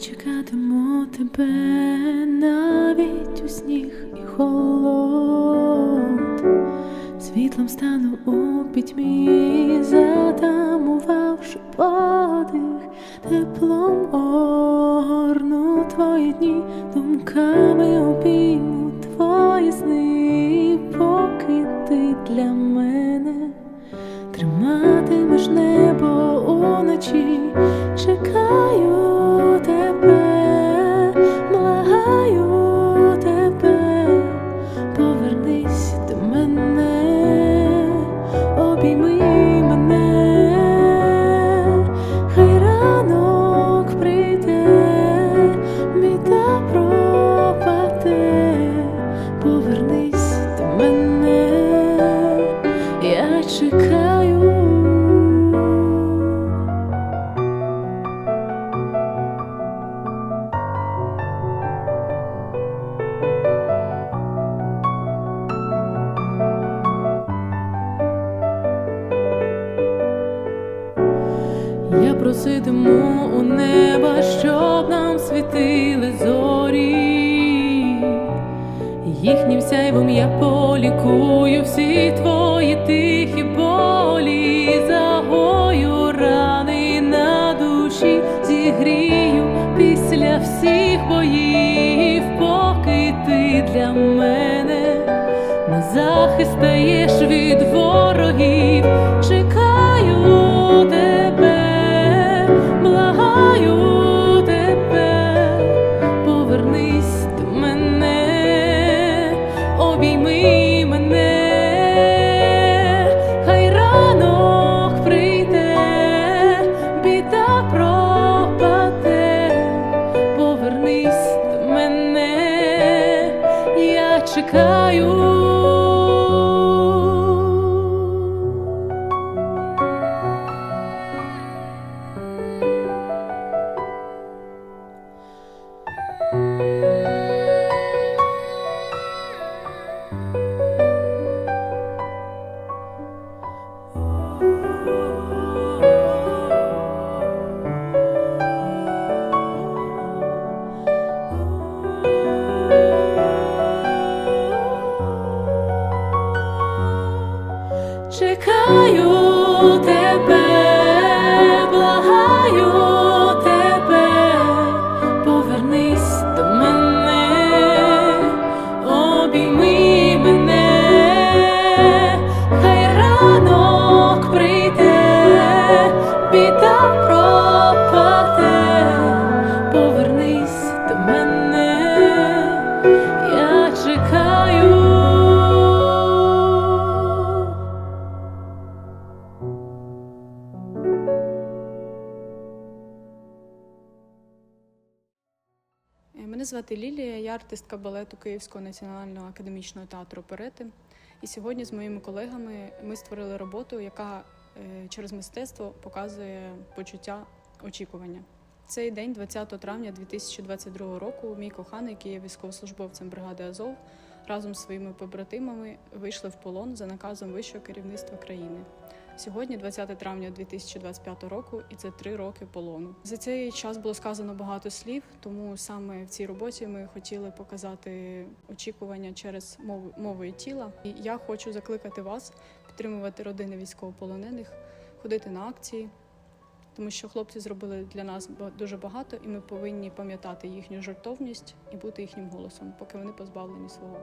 Чекатиму тебе навіть у сніг і холод. Світлом стану у пітьмі, затамувавши подих, теплом огорну твої дні, думками обійму твої сни, поки ти для мене триматимеш небо уночі, чекаю проситиму у неба, щоб нам світили зорі. Їхнім сяйвом я полікую всі твої тихі болі, загою рани на душі зігрію після всіх боїв, поки ти для мене на захист від ворогів, чекаю обійми мене, хай ранок прийде, біда пропаде, повернись до мене, я чекаю. Чекаю Мене звати Лілія, я артистка балету Київського національного академічного театру оперети. І сьогодні з моїми колегами ми створили роботу, яка е, через мистецтво показує почуття очікування. Цей день, 20 травня 2022 року, мій коханий, який є військовослужбовцем бригади Азов, разом з своїми побратимами вийшли в полон за наказом вищого керівництва країни. Сьогодні, 20 травня 2025 року, і це три роки полону. За цей час було сказано багато слів, тому саме в цій роботі ми хотіли показати очікування через мову мовою тіла. І я хочу закликати вас підтримувати родини військовополонених, ходити на акції, тому що хлопці зробили для нас дуже багато, і ми повинні пам'ятати їхню жертовність і бути їхнім голосом, поки вони позбавлені свого.